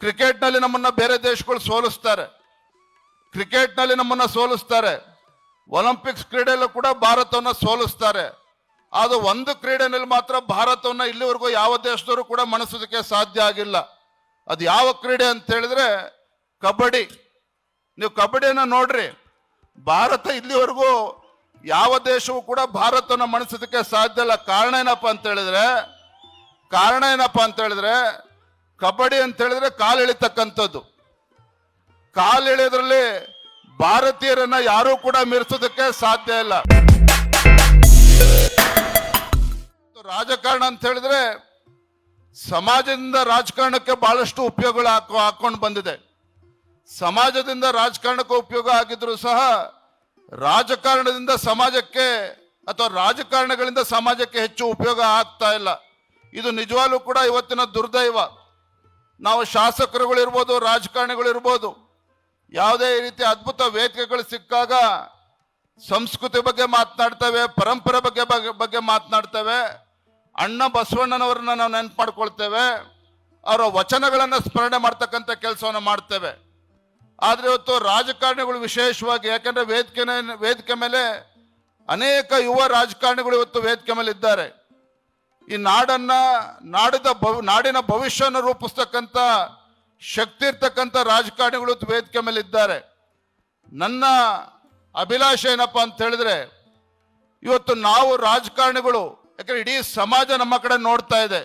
ಕ್ರಿಕೆಟ್ನಲ್ಲಿ ನಮ್ಮನ್ನ ಬೇರೆ ದೇಶಗಳು ಸೋಲಿಸ್ತಾರೆ. ಕ್ರಿಕೆಟ್ನಲ್ಲಿ ನಮ್ಮನ್ನ ಸೋಲಿಸ್ತಾರೆ. ಒಲಿಂಪಿಕ್ಸ್ ಕ್ರೀಡೆಯಲ್ಲೂ ಕೂಡ ಭಾರತವನ್ನ ಸೋಲಿಸ್ತಾರೆ. ಅದು ಒಂದು ಕ್ರೀಡೆನಲ್ಲಿ ಮಾತ್ರ ಭಾರತವನ್ನ ಇಲ್ಲಿವರೆಗೂ ಯಾವ ದೇಶದವರು ಕೂಡ ಮಣಿಸೋದಕ್ಕೆ ಸಾಧ್ಯ ಆಗಿಲ್ಲ. ಅದು ಯಾವ ಕ್ರೀಡೆ ಅಂತ ಹೇಳಿದ್ರೆ ಕಬಡ್ಡಿ. ನೀವು ಕಬಡ್ಡಿಯನ್ನು ನೋಡ್ರಿ. ಭಾರತ ಇಲ್ಲಿವರೆಗೂ ಯಾವ ದೇಶವೂ ಕೂಡ ಭಾರತವನ್ನ ಮಣಿಸೋದಕ್ಕೆ ಸಾಧ್ಯ ಇಲ್ಲ. ಕಾರಣ ಏನಪ್ಪ ಅಂತ ಹೇಳಿದ್ರೆ, ಕಾರಣ ಏನಪ್ಪ ಅಂತ ಹೇಳಿದ್ರೆ ಕಬಡ್ಡಿ ಅಂತ ಹೇಳಿದ್ರೆ ಕಾಲು ಎಳಿತಕ್ಕಂಥದ್ದು. ಕಾಲು ಎಳೆಯೋದ್ರಲ್ಲಿ ಭಾರತೀಯರನ್ನ ಯಾರೂ ಕೂಡ ಮೀರಿಸೋದಕ್ಕೆ ಸಾಧ್ಯ ಇಲ್ಲ. ರಾಜಕಾರಣ ಅಂತ ಹೇಳಿದ್ರೆ ಸಮಾಜದಿಂದ ರಾಜಕಾರಣಕ್ಕೆ ಬಹಳಷ್ಟು ಉಪಯೋಗಗಳು ಹಾಕೋ ಹಾಕೊಂಡು ಬಂದಿದೆ. ಸಮಾಜದಿಂದ ರಾಜಕಾರಣಕ್ಕೆ ಉಪಯೋಗ ಆಗಿದ್ರು ಸಹ ರಾಜಕಾರಣದಿಂದ ಸಮಾಜಕ್ಕೆ ಅಥವಾ ರಾಜಕಾರಣಗಳಿಂದ ಸಮಾಜಕ್ಕೆ ಹೆಚ್ಚು ಉಪಯೋಗ ಆಗ್ತಾ ಇಲ್ಲ. ಇದು ನಿಜವಾಗ್ಲೂ ಕೂಡ ಇವತ್ತಿನ ದುರ್ದೈವ. ನಾವು ಶಾಸಕರುಗಳಿರ್ಬೋದು, ರಾಜಕಾರಣಿಗಳಿರ್ಬೋದು, ಯಾವುದೇ ರೀತಿ ಅದ್ಭುತ ವೇದಿಕೆಗಳು ಸಿಕ್ಕಾಗ ಸಂಸ್ಕೃತಿ ಬಗ್ಗೆ ಮಾತನಾಡ್ತೇವೆ, ಪರಂಪರೆ ಬಗ್ಗೆ ಬಗ್ಗೆ ಬಗ್ಗೆ ಮಾತನಾಡ್ತೇವೆ, ಅಣ್ಣ ಬಸವಣ್ಣನವರನ್ನ ನಾವು ನೆನ್ಪು ಮಾಡ್ಕೊಳ್ತೇವೆ ಅವರ ವಚನಗಳನ್ನು ಸ್ಮರಣೆ ಮಾಡ್ತಕ್ಕಂಥ ಕೆಲಸವನ್ನು ಮಾಡ್ತೇವೆ. ಆದರೆ ಇವತ್ತು ರಾಜಕಾರಣಿಗಳು ವಿಶೇಷವಾಗಿ, ಯಾಕಂದ್ರೆ ವೇದಿಕೆ ವೇದಿಕೆ ಮೇಲೆ ಅನೇಕ ಯುವ ರಾಜಕಾರಣಿಗಳು ಇವತ್ತು ವೇದಿಕೆ ಮೇಲೆ ಇದ್ದಾರೆ ಈ ನಾಡನ್ನ, ನಾಡಿದ ಭವ್, ನಾಡಿನ ಭವಿಷ್ಯನ ರೂಪಿಸ್ತಕ್ಕಂಥ ಶಕ್ತಿ ಇರ್ತಕ್ಕಂಥ ರಾಜಕಾರಣಿಗಳು ವೇದಿಕೆ ಮೇಲೆ ಇದ್ದಾರೆ. ನನ್ನ ಅಭಿಲಾಷ ಏನಪ್ಪಾ ಅಂತ ಹೇಳಿದ್ರೆ, ಇವತ್ತು ನಾವು ರಾಜಕಾರಣಿಗಳು, ಯಾಕಂದ್ರೆ ಇಡೀ ಸಮಾಜ ನಮ್ಮ ಕಡೆ ನೋಡ್ತಾ ಇದೆ.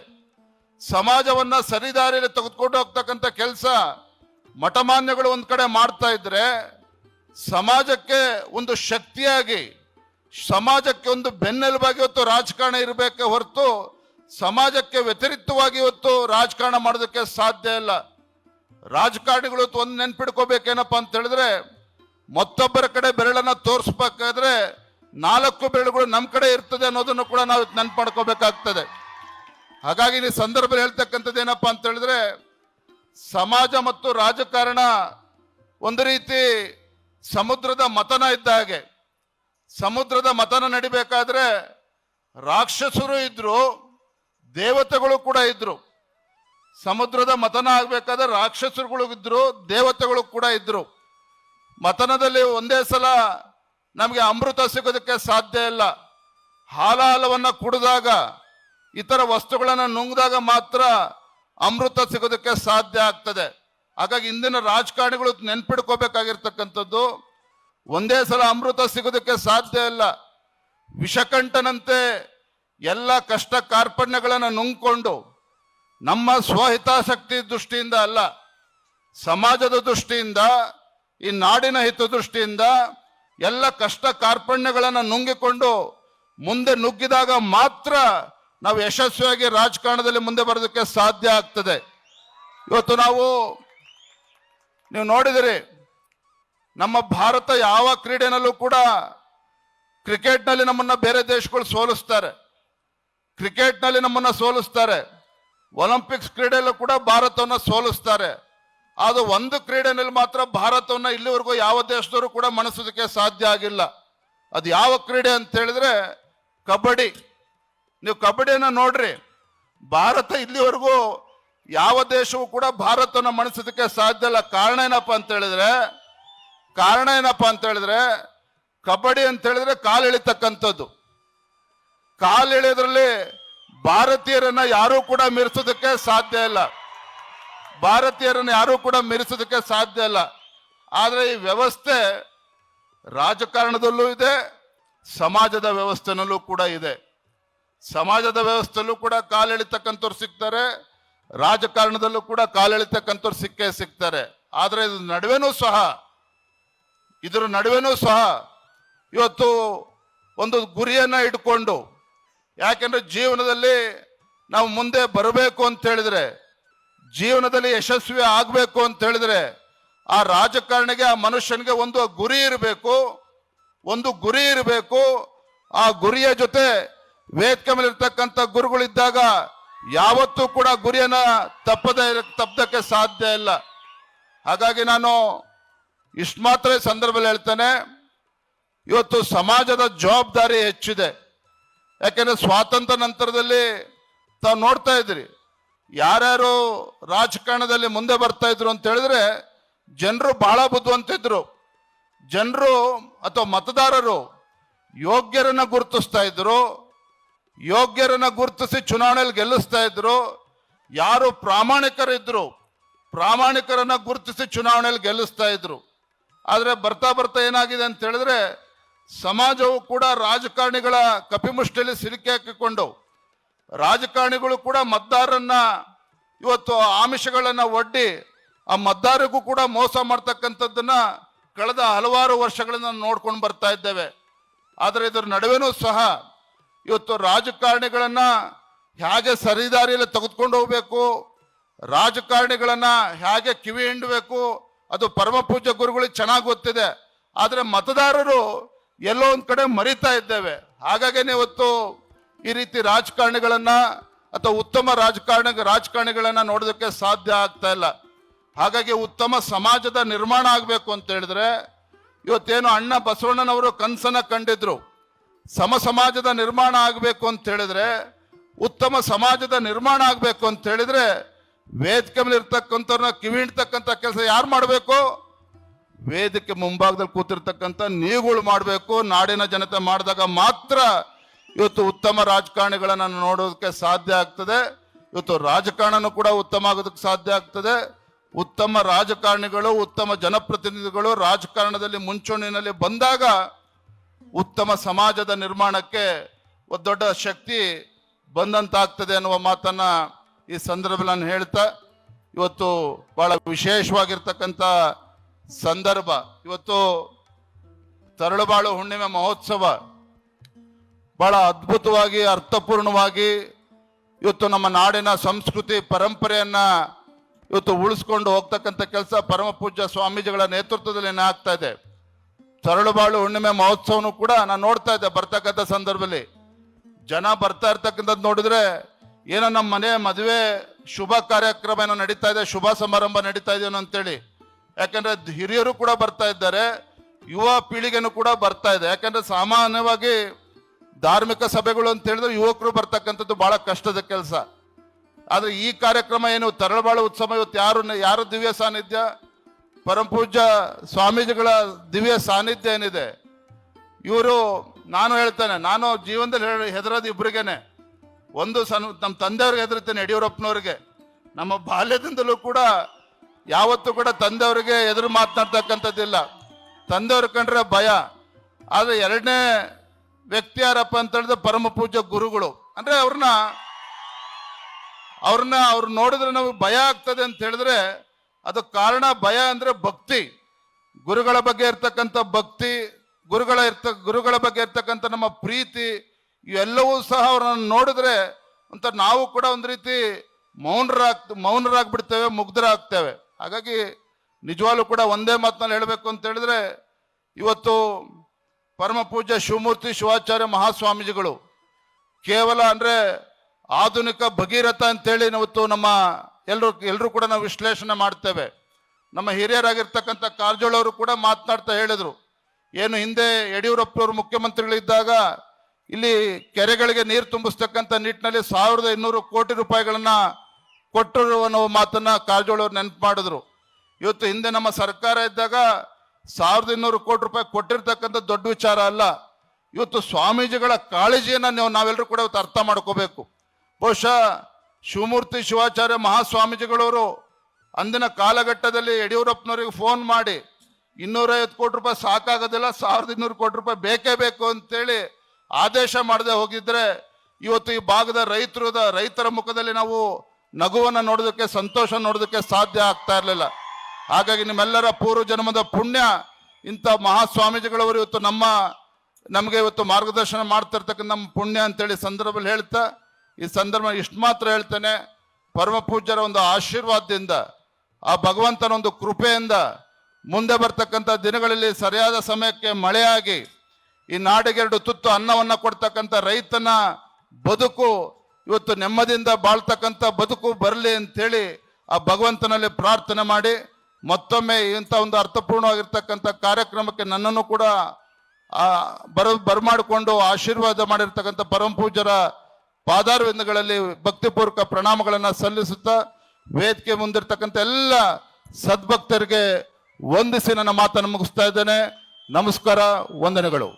ಸಮಾಜವನ್ನ ಸರಿದಾರಿಯಲ್ಲಿ ತೆಗೆದುಕೊಂಡು ಹೋಗ್ತಕ್ಕಂಥ ಕೆಲಸ ಮಠಮಾನ್ಯಗಳು ಒಂದ್ ಕಡೆ ಮಾಡ್ತಾ ಇದ್ರೆ, ಸಮಾಜಕ್ಕೆ ಒಂದು ಶಕ್ತಿಯಾಗಿ ಸಮಾಜಕ್ಕೆ ಒಂದು ಬೆನ್ನೆಲುಬಾಗಿ ಇವತ್ತು ರಾಜಕಾರಣ ಇರಬೇಕೆ ಹೊರತು ಸಮಾಜಕ್ಕೆ ವ್ಯತಿರಿಕ್ತವಾಗಿ ಇವತ್ತು ರಾಜಕಾರಣ ಮಾಡೋದಕ್ಕೆ ಸಾಧ್ಯ ಇಲ್ಲ. ರಾಜಕಾರಣಿಗಳು ಒಂದು ನೆನ್ಪಿಡ್ಕೋಬೇಕೇನಪ್ಪ ಅಂತ ಹೇಳಿದ್ರೆ ಮತ್ತೊಬ್ಬರ ಕಡೆ ಬೆರಳನ್ನ ತೋರಿಸ್ಬೇಕಾದ್ರೆ ನಾಲ್ಕು ಬೆರಳುಗಳು ನಮ್ಮ ಕಡೆ ಇರ್ತದೆ ಅನ್ನೋದನ್ನು ಕೂಡ ನಾವು ನೆನ್ಪು ಮಾಡ್ಕೋಬೇಕಾಗ್ತದೆ ಹಾಗಾಗಿ ಈ ಸಂದರ್ಭದಲ್ಲಿ ಹೇಳ್ತಕ್ಕಂಥದ್ದು ಏನಪ್ಪಾ ಅಂತ ಹೇಳಿದ್ರೆ ಸಮಾಜ ಮತ್ತು ರಾಜಕಾರಣ ಒಂದು ರೀತಿ ಸಮುದ್ರದ ಮತನ ಇದ್ದ ಹಾಗೆ. ಸಮುದ್ರದ ಮತನ ನಡಿಬೇಕಾದ್ರೆ ರಾಕ್ಷಸರು ಇದ್ರು, ದೇವತೆಗಳು ಕೂಡ ಇದ್ರು. ಸಮುದ್ರದ ಮತನ ಆಗ್ಬೇಕಾದ್ರೆ ರಾಕ್ಷಸರುಗಳು ಇದ್ರು, ದೇವತೆಗಳು ಕೂಡ ಇದ್ರು. ಮತನದಲ್ಲಿ ಒಂದೇ ಸಲ ನಮಗೆ ಅಮೃತ ಸಿಗೋದಕ್ಕೆ ಸಾಧ್ಯ ಇಲ್ಲ. ಹಾಲಾಲವನ್ನ ಕುಡಿದಾಗ, ಇತರ ವಸ್ತುಗಳನ್ನು ನುಂಗಿದಾಗ ಮಾತ್ರ ಅಮೃತ ಸಿಗೋದಕ್ಕೆ ಸಾಧ್ಯ ಆಗ್ತದೆ. ಹಾಗಾಗಿ ಇಂದಿನ ರಾಜಕಾರಣಿಗಳು ನೆನ್ಪಿಡ್ಕೋಬೇಕಾಗಿರ್ತಕ್ಕಂಥದ್ದು ಒಂದೇ ಸಲ ಅಮೃತ ಸಿಗೋದಕ್ಕೆ ಸಾಧ್ಯ ಇಲ್ಲ. ವಿಷಕಂಠನಂತೆ ಎಲ್ಲ ಕಷ್ಟ ಕಾರ್ಪಣ್ಯಗಳನ್ನು ನುಂಗ್ಕೊಂಡು ನಮ್ಮ ಸ್ವಹಿತಾಸಕ್ತಿ ದೃಷ್ಟಿಯಿಂದ ಅಲ್ಲ, ಸಮಾಜದ ದೃಷ್ಟಿಯಿಂದ, ಈ ನಾಡಿನ ಹಿತದೃಷ್ಟಿಯಿಂದ ಎಲ್ಲ ಕಷ್ಟ ಕಾರ್ಪಣ್ಯಗಳನ್ನು ನುಂಗಿಕೊಂಡು ಮುಂದೆ ನುಗ್ಗಿದಾಗ ಮಾತ್ರ ನಾವು ಯಶಸ್ವಿಯಾಗಿ ರಾಜಕಾರಣದಲ್ಲಿ ಮುಂದೆ ಬರೋದಕ್ಕೆ ಸಾಧ್ಯ ಆಗ್ತದೆ. ಇವತ್ತು ನಾವು, ನೀವು ನೋಡಿದಿರಿ ನಮ್ಮ ಭಾರತ ಯಾವ ಕ್ರೀಡೆನಲ್ಲೂ ಕೂಡ ಕ್ರಿಕೆಟ್ನಲ್ಲಿ ನಮ್ಮನ್ನ ಬೇರೆ ದೇಶಗಳು ಸೋಲಿಸ್ತಾರೆ. ಕ್ರಿಕೆಟ್ನಲ್ಲಿ ನಮ್ಮನ್ನ ಸೋಲಿಸ್ತಾರೆ. ಒಲಿಂಪಿಕ್ಸ್ ಕ್ರೀಡೆಯಲ್ಲೂ ಕೂಡ ಭಾರತವನ್ನ ಸೋಲಿಸ್ತಾರೆ. ಅದು ಒಂದು ಕ್ರೀಡೆನಲ್ಲಿ ಮಾತ್ರ ಭಾರತವನ್ನ ಇಲ್ಲಿವರೆಗೂ ಯಾವ ದೇಶದವರು ಕೂಡ ಮಣಿಸೋದಕ್ಕೆ ಸಾಧ್ಯ ಆಗಿಲ್ಲ. ಅದು ಯಾವ ಕ್ರೀಡೆ ಅಂತ ಹೇಳಿದ್ರೆ ಕಬಡ್ಡಿ. ನೀವು ಕಬಡ್ಡಿಯನ್ನ ನೋಡ್ರಿ. ಭಾರತ ಇಲ್ಲಿವರೆಗೂ ಯಾವ ದೇಶವೂ ಕೂಡ ಭಾರತವನ್ನು ಮಣಿಸೋದಕ್ಕೆ ಸಾಧ್ಯ ಇಲ್ಲ. ಕಾರಣ ಏನಪ್ಪ ಅಂತ ಹೇಳಿದ್ರೆ ಕಾರಣ ಏನಪ್ಪ ಅಂತ ಹೇಳಿದ್ರೆ, ಕಬಡ್ಡಿ ಅಂತ ಹೇಳಿದ್ರೆ ಕಾಲು ಎಳಿತಕ್ಕಂಥದ್ದು. ಕಾಲು ಎಳೆಯೋದ್ರಲ್ಲಿ ಭಾರತೀಯರನ್ನ ಯಾರೂ ಕೂಡ ಮೀರಿಸೋದಕ್ಕೆ ಸಾಧ್ಯ ಇಲ್ಲ. ಭಾರತೀಯರನ್ನ ಯಾರೂ ಕೂಡ ಮೀರಿಸೋದಕ್ಕೆ ಸಾಧ್ಯ ಇಲ್ಲ. ಆದರೆ ಈ ವ್ಯವಸ್ಥೆ ರಾಜಕಾರಣದಲ್ಲೂ ಇದೆ, ಸಮಾಜದ ವ್ಯವಸ್ಥೆನಲ್ಲೂ ಕೂಡ ಇದೆ. ಸಮಾಜದ ವ್ಯವಸ್ಥೆಯಲ್ಲೂ ಕೂಡ ಕಾಲೆಳಿತಕ್ಕಂಥವ್ರು ಸಿಗ್ತಾರೆ, ರಾಜಕಾರಣದಲ್ಲೂ ಕೂಡ ಕಾಲೆಳಿತಕ್ಕಂಥವ್ರು ಸಿಕ್ಕೇ ಸಿಗ್ತಾರೆ. ಆದರೆ ಇದ್ರ ನಡುವೆನೂ ಸಹ ಇದರ ನಡುವೆನೂ ಸಹ ಇವತ್ತು ಒಂದು ಗುರಿಯನ್ನ ಇಟ್ಕೊಂಡು, ಯಾಕೆಂದ್ರೆ ಜೀವನದಲ್ಲಿ ನಾವು ಮುಂದೆ ಬರಬೇಕು ಅಂತ ಹೇಳಿದ್ರೆ, ಜೀವನದಲ್ಲಿ ಯಶಸ್ವಿ ಆಗಬೇಕು ಅಂತ ಹೇಳಿದ್ರೆ, ಆ ರಾಜಕಾರಣಿಗೆ, ಆ ಮನುಷ್ಯನಿಗೆ ಒಂದು ಗುರಿ ಇರಬೇಕು, ಒಂದು ಗುರಿ ಇರಬೇಕು. ಆ ಗುರಿಯ ಜೊತೆ ವೇದಿಕೆ ಮೇಲೆ ಇರ್ತಕ್ಕಂಥ ಗುರುಗಳಿದ್ದಾಗ ಯಾವತ್ತೂ ಕೂಡ ಗುರಿಯನ್ನ ತಪ್ಪದೇ ತಪ್ಪದಕ್ಕೆ ಸಾಧ್ಯ ಇಲ್ಲ. ಹಾಗಾಗಿ ನಾನು ಇಷ್ಟು ಮಾತ್ರ ಸಂದರ್ಭದಲ್ಲಿ ಹೇಳ್ತಾನೆ, ಇವತ್ತು ಸಮಾಜದ ಜವಾಬ್ದಾರಿ ಹೆಚ್ಚಿದೆ. ಯಾಕೆಂದ್ರೆ ಸ್ವಾತಂತ್ರ್ಯ ನಂತರದಲ್ಲಿ ತಾವು ನೋಡ್ತಾ ಇದ್ರಿ, ಯಾರ್ಯಾರು ರಾಜಕಾರಣದಲ್ಲಿ ಮುಂದೆ ಬರ್ತಾ ಇದ್ರು ಅಂತ ಹೇಳಿದ್ರೆ ಜನರು ಬಹಳ ಬುದ್ಧಿವಂತಿದ್ರು. ಜನರು ಅಥವಾ ಮತದಾರರು ಯೋಗ್ಯರನ್ನ ಗುರುತಿಸ್ತಾ ಇದ್ರು, ಯೋಗ್ಯರನ್ನ ಗುರುತಿಸಿ ಚುನಾವಣೆಯಲ್ಲಿ ಗೆಲ್ಲಿಸ್ತಾ ಇದ್ರು. ಯಾರು ಪ್ರಾಮಾಣಿಕರಿದ್ರು, ಪ್ರಾಮಾಣಿಕರನ್ನ ಗುರುತಿಸಿ ಚುನಾವಣೆಯಲ್ಲಿ ಗೆಲ್ಲಿಸ್ತಾ ಇದ್ರು. ಆದರೆ ಬರ್ತಾ ಬರ್ತಾ ಏನಾಗಿದೆ ಅಂತ ಹೇಳಿದ್ರೆ ಸಮಾಜವು ಕೂಡ ರಾಜಕಾರಣಿಗಳ ಕಪಿಮುಷ್ಟಿಯಲ್ಲಿ ಸಿಲುಕಿ ಹಾಕಿಕೊಂಡು ರಾಜಕಾರಣಿಗಳು ಕೂಡ ಮತದಾರರನ್ನ ಇವತ್ತು ಆಮಿಷಗಳನ್ನ ಒಡ್ಡಿ ಆ ಮತದಾರರಿಗೂ ಕೂಡ ಮೋಸ ಮಾಡ್ತಕ್ಕಂಥದ್ದನ್ನ ಕಳೆದ ಹಲವಾರು ವರ್ಷಗಳಿಂದ ನೋಡ್ಕೊಂಡು ಬರ್ತಾ ಇದ್ದೇವೆ. ಆದರೆ ಇದರ ನಡುವೆನೂ ಸಹ ಇವತ್ತು ರಾಜಕಾರಣಿಗಳನ್ನ ಹೇಗೆ ಸರಿದಾರಿಯಲ್ಲಿ ತೆಗೆದುಕೊಂಡು ಹೋಗ್ಬೇಕು, ರಾಜಕಾರಣಿಗಳನ್ನ ಹೇಗೆ ಕಿವಿ ಹಿಂಡಬೇಕು ಅದು ಪರಮ ಗುರುಗಳು ಚೆನ್ನಾಗಿ ಗೊತ್ತಿದೆ. ಆದರೆ ಮತದಾರರು ಎಲ್ಲೋ ಒಂದು ಕಡೆ ಮರಿತಾ ಇದ್ದೇವೆ. ಹಾಗಾಗಿನೇ ಇವತ್ತು ಈ ರೀತಿ ರಾಜಕಾರಣಿಗಳನ್ನ ಅಥವಾ ಉತ್ತಮ ರಾಜಕಾರಣ, ರಾಜಕಾರಣಿಗಳನ್ನ ನೋಡೋದಕ್ಕೆ ಸಾಧ್ಯ ಆಗ್ತಾ ಇಲ್ಲ. ಹಾಗಾಗಿ ಉತ್ತಮ ಸಮಾಜದ ನಿರ್ಮಾಣ ಆಗಬೇಕು ಅಂತ ಹೇಳಿದ್ರೆ, ಇವತ್ತೇನು ಅಣ್ಣ ಬಸವಣ್ಣನವರು ಕನಸನ್ನ ಕಂಡಿದ್ರು. ಸಮ ಸಮಾಜದ ನಿರ್ಮಾಣ ಆಗಬೇಕು ಅಂತ ಹೇಳಿದ್ರೆ, ಉತ್ತಮ ಸಮಾಜದ ನಿರ್ಮಾಣ ಆಗಬೇಕು ಅಂತ ಹೇಳಿದ್ರೆ ವೇದಿಕೆ ಮೇಲೆ ಇರ್ತಕ್ಕಂಥವ್ರನ್ನ ಕಿವಿ ಹಿಂಡ್ತಕ್ಕಂಥ ಕೆಲಸ ಯಾರು ಮಾಡಬೇಕು? ವೇದಿಕೆ ಮುಂಭಾಗದಲ್ಲಿ ಕೂತಿರ್ತಕ್ಕಂಥ ನೀವುಗಳು ಮಾಡಬೇಕು. ನಾಡಿನ ಜನತೆ ಮಾಡಿದಾಗ ಮಾತ್ರ ಇವತ್ತು ಉತ್ತಮ ರಾಜಕಾರಣಿಗಳನ್ನ ನೋಡೋದಕ್ಕೆ ಸಾಧ್ಯ ಆಗ್ತದೆ. ಇವತ್ತು ರಾಜಕಾರಣನೂ ಕೂಡ ಉತ್ತಮ ಆಗೋದಕ್ಕೆ ಸಾಧ್ಯ ಆಗ್ತದೆ. ಉತ್ತಮ ರಾಜಕಾರಣಿಗಳು, ಉತ್ತಮ ಜನಪ್ರತಿನಿಧಿಗಳು ರಾಜಕಾರಣದಲ್ಲಿ ಮುಂಚೂಣಿನಲ್ಲಿ ಬಂದಾಗ ಉತ್ತಮ ಸಮಾಜದ ನಿರ್ಮಾಣಕ್ಕೆ ಒಂದು ದೊಡ್ಡ ಶಕ್ತಿ ಬಂದಂತಾಗ್ತದೆ ಅನ್ನುವ ಮಾತನ್ನ ಈ ಸಂದರ್ಭ ನಾನು ಹೇಳ್ತಾ ಇವತ್ತು ಬಹಳ ವಿಶೇಷವಾಗಿರ್ತಕ್ಕಂಥ ಸಂದರ್ಭ. ಇವತ್ತು ತರಳುಬಾಳು ಹುಣ್ಣಿಮೆ ಮಹೋತ್ಸವ ಬಹಳ ಅದ್ಭುತವಾಗಿ, ಅರ್ಥಪೂರ್ಣವಾಗಿ ಇವತ್ತು ನಮ್ಮ ನಾಡಿನ ಸಂಸ್ಕೃತಿ ಪರಂಪರೆಯನ್ನ ಇವತ್ತು ಉಳಿಸ್ಕೊಂಡು ಹೋಗ್ತಕ್ಕಂಥ ಕೆಲಸ ಪರಮ ಪೂಜ್ಯ ಸ್ವಾಮೀಜಿಗಳ ನೇತೃತ್ವದಲ್ಲಿ ಆಗ್ತಾ ಇದೆ. ತರಳುಬಾಳು ಹುಣ್ಣಿಮೆ ಮಹೋತ್ಸವನು ಕೂಡ ನಾನು ನೋಡ್ತಾ ಇದ್ದೆ ಬರ್ತಕ್ಕಂಥ ಸಂದರ್ಭದಲ್ಲಿ. ಜನ ಬರ್ತಾ ಇರ್ತಕ್ಕಂಥದ್ದು ನೋಡಿದ್ರೆ ಏನೋ ನಮ್ಮ ಮನೆ ಮದುವೆ ಶುಭ ಕಾರ್ಯಕ್ರಮ ಏನೋ ನಡೀತಾ ಇದೆ, ಶುಭ ಸಮಾರಂಭ ನಡೀತಾ ಇದೆ ಅಂತೇಳಿ. ಯಾಕಂದ್ರೆ ಹಿರಿಯರು ಕೂಡ ಬರ್ತಾ ಇದ್ದಾರೆ, ಯುವ ಪೀಳಿಗೆನೂ ಕೂಡ ಬರ್ತಾ ಇದೆ. ಯಾಕಂದ್ರೆ ಸಾಮಾನ್ಯವಾಗಿ ಧಾರ್ಮಿಕ ಸಭೆಗಳು ಅಂತ ಹೇಳಿದ್ರೆ ಯುವಕರು ಬರ್ತಕ್ಕಂಥದ್ದು ಬಹಳ ಕಷ್ಟದ ಕೆಲಸ. ಆದ್ರೆ ಈ ಕಾರ್ಯಕ್ರಮ ಏನು ತರಳಬಾಳು ಉತ್ಸವ ಇವತ್ತು ಯಾರು ಯಾರು ದಿವ್ಯ ಸಾನ್ನಿಧ್ಯ? ಪರಮಪೂಜ್ಯ ಸ್ವಾಮೀಜಿಗಳ ದಿವ್ಯ ಸಾನ್ನಿಧ್ಯ ಏನಿದೆ? ಇವರು ನಾನು ಹೇಳ್ತೇನೆ, ನಾನು ಜೀವನದಲ್ಲಿ ಹೇಳಿ ಹೆದರೋದು ಇಬ್ಬರಿಗೇನೆ ಒಂದು ಸಣ್ಣ ನಮ್ಮ ತಂದೆಯವ್ರಿಗೆ ಹೆದರ್ತೇನೆ ಯಡಿಯೂರಪ್ಪನವ್ರಿಗೆ. ನಮ್ಮ ಬಾಲ್ಯದಿಂದಲೂ ಕೂಡ ಯಾವತ್ತೂ ಕೂಡ ತಂದೆಯವ್ರಿಗೆ ಎದುರು ಮಾತನಾಡ್ತಕ್ಕಂಥದ್ದಿಲ್ಲ. ತಂದೆಯವ್ರ ಕಂಡ್ರೆ ಭಯ. ಆದರೆ ಎರಡನೇ ವ್ಯಕ್ತಿ ಯಾರಪ್ಪ ಅಂತ ಹೇಳಿದ್ರೆ ಪರಮ ಪೂಜ್ಯ ಗುರುಗಳು. ಅಂದರೆ ಅವ್ರನ್ನ ಅವ್ರನ್ನ ಅವ್ರು ನೋಡಿದ್ರೆ ನಮಗೆ ಭಯ ಆಗ್ತದೆ ಅಂತ ಹೇಳಿದ್ರೆ ಅದು ಕಾರಣ ಭಯ ಅಂದರೆ ಭಕ್ತಿ. ಗುರುಗಳ ಬಗ್ಗೆ ಇರ್ತಕ್ಕಂಥ ಭಕ್ತಿ, ಗುರುಗಳ ಇರ್ತ ಗುರುಗಳ ಬಗ್ಗೆ ಇರ್ತಕ್ಕಂಥ ನಮ್ಮ ಪ್ರೀತಿ ಇವೆಲ್ಲವೂ ಸಹ ಅವ್ರನ್ನ ನೋಡಿದ್ರೆ ಅಂತ ನಾವು ಕೂಡ ಒಂದು ರೀತಿ ಮೌನರಾಗ್, ಮೌನರಾಗ್ಬಿಡ್ತೇವೆ, ಮುಗ್ಧರಾಗ್ತೇವೆ. ಹಾಗಾಗಿ ನಿಜವಾಗ್ಲೂ ಕೂಡ ಒಂದೇ ಮಾತಿನಲ್ಲಿ ಹೇಳಬೇಕು ಅಂತ ಹೇಳಿದ್ರೆ, ಇವತ್ತು ಪರಮ ಪೂಜ್ಯ ಶಿವಮೂರ್ತಿ ಶಿವಾಚಾರ್ಯ ಮಹಾಸ್ವಾಮೀಜಿಗಳು ಕೇವಲ ಅಂದ್ರೆ ಆಧುನಿಕ ಭಗೀರಥ ಅಂತೇಳಿ ಇವತ್ತು ನಮ್ಮ ಎಲ್ಲರೂ ಎಲ್ಲರೂ ಕೂಡ ನಾವು ವಿಶ್ಲೇಷಣೆ ಮಾಡ್ತೇವೆ. ನಮ್ಮ ಹಿರಿಯರಾಗಿರ್ತಕ್ಕಂಥ ಕಾರ್ಜೋಳವರು ಕೂಡ ಮಾತನಾಡ್ತಾ ಹೇಳಿದರು. ಏನು ಹಿಂದೆ ಯಡಿಯೂರಪ್ಪನವರು ಮುಖ್ಯಮಂತ್ರಿಗಳಿದ್ದಾಗ ಇಲ್ಲಿ ಕೆರೆಗಳಿಗೆ ನೀರು ತುಂಬಿಸ್ತಕ್ಕಂಥ ನಿಟ್ಟಿನಲ್ಲಿ ಸಾವಿರದ ಇನ್ನೂರು ಕೋಟಿ ರೂಪಾಯಿಗಳನ್ನ ಕೊಟ್ಟರು ಅನ್ನೋ ಮಾತನ್ನ ಕಾರಜೋಳ ಅವರು ನೆನಪು ಮಾಡಿದ್ರು. ಇವತ್ತು ಹಿಂದೆ ನಮ್ಮ ಸರ್ಕಾರ ಇದ್ದಾಗ ಸಾವಿರದ ಇನ್ನೂರು ಕೋಟಿ ರೂಪಾಯಿ ಕೊಟ್ಟಿರ್ತಕ್ಕಂಥ ದೊಡ್ಡ ವಿಚಾರ ಅಲ್ಲ. ಇವತ್ತು ಸ್ವಾಮೀಜಿಗಳ ಕಾಳಜಿಯನ್ನು ನೀವು ನಾವೆಲ್ಲರೂ ಕೂಡ ಇವತ್ತು ಅರ್ಥ ಮಾಡ್ಕೋಬೇಕು. ಬಹುಶಃ ಶಿವಮೂರ್ತಿ ಶಿವಾಚಾರ್ಯ ಮಹಾಸ್ವಾಮೀಜಿಗಳವರು ಅಂದಿನ ಕಾಲಘಟ್ಟದಲ್ಲಿ ಯಡಿಯೂರಪ್ಪನವರಿಗೆ ಫೋನ್ ಮಾಡಿ ಇನ್ನೂರೈವತ್ತು ಕೋಟಿ ರೂಪಾಯಿ ಸಾಕಾಗೋದಿಲ್ಲ, ಸಾವಿರದ ಇನ್ನೂರು ಕೋಟಿ ರೂಪಾಯಿ ಬೇಕೇ ಬೇಕು ಅಂತೇಳಿ ಆದೇಶ ಮಾಡದೆ ಹೋಗಿದ್ರೆ ಇವತ್ತು ಈ ಭಾಗದ ರೈತರದ ರೈತರ ಮುಖದಲ್ಲಿ ನಾವು ನಗುವನ್ನು ನೋಡೋದಕ್ಕೆ, ಸಂತೋಷ ನೋಡೋದಕ್ಕೆ ಸಾಧ್ಯ ಆಗ್ತಾ ಇರಲಿಲ್ಲ. ಹಾಗಾಗಿ ನಿಮ್ಮೆಲ್ಲರ ಪೂರ್ವ ಜನ್ಮದ ಪುಣ್ಯ ಇಂಥ ಮಹಾಸ್ವಾಮೀಜಿಗಳವರು ಇವತ್ತು ನಮ್ಮ, ನಮಗೆ ಇವತ್ತು ಮಾರ್ಗದರ್ಶನ ಮಾಡ್ತಿರ್ತಕ್ಕಂಥ ನಮ್ಮ ಪುಣ್ಯ ಅಂತೇಳಿ ಸಂದರ್ಭದಲ್ಲಿ ಹೇಳ್ತಾ, ಈ ಸಂದರ್ಭ ಇಷ್ಟು ಮಾತ್ರ ಹೇಳ್ತೇನೆ. ಪರಮ ಪೂಜ್ಯರ ಒಂದು ಆಶೀರ್ವಾದದಿಂದ, ಆ ಭಗವಂತನ ಒಂದು ಕೃಪೆಯಿಂದ ಮುಂದೆ ಬರ್ತಕ್ಕಂಥ ದಿನಗಳಲ್ಲಿ ಸರಿಯಾದ ಸಮಯಕ್ಕೆ ಮಳೆಯಾಗಿ ಈ ನಾಡಿಗೆರಡು ತುತ್ತು ಅನ್ನವನ್ನು ಕೊಡ್ತಕ್ಕಂಥ ರೈತನ ಬದುಕು ಇವತ್ತು ನೆಮ್ಮದಿಯಿಂದ ಬಾಳ್ತಕ್ಕಂಥ ಬದುಕು ಬರಲಿ ಅಂತೇಳಿ ಆ ಭಗವಂತನಲ್ಲಿ ಪ್ರಾರ್ಥನೆ ಮಾಡಿ ಮತ್ತೊಮ್ಮೆ ಇಂಥ ಒಂದು ಅರ್ಥಪೂರ್ಣವಾಗಿರ್ತಕ್ಕಂಥ ಕಾರ್ಯಕ್ರಮಕ್ಕೆ ನನ್ನನ್ನು ಕೂಡ ಬರ, ಬರಮಾಡಿಕೊಂಡು ಆಶೀರ್ವಾದ ಮಾಡಿರ್ತಕ್ಕಂಥ ಪರಮ ಪೂಜ್ಯರ ಪಾದಾರವಿಂದಗಳಲ್ಲಿ ಭಕ್ತಿಪೂರ್ವಕ ಪ್ರಣಾಮಗಳನ್ನು ಸಲ್ಲಿಸುತ್ತಾ ವೇದಿಕೆ ಮುಂದಿರ್ತಕ್ಕಂಥ ಎಲ್ಲ ಸದ್ಭಕ್ತರಿಗೆ ವಂದಿಸಿ ನನ್ನ ಮಾತನ್ನು ಮುಗಿಸ್ತಾ ಇದ್ದೇನೆ. ನಮಸ್ಕಾರ, ವಂದನೆಗಳು.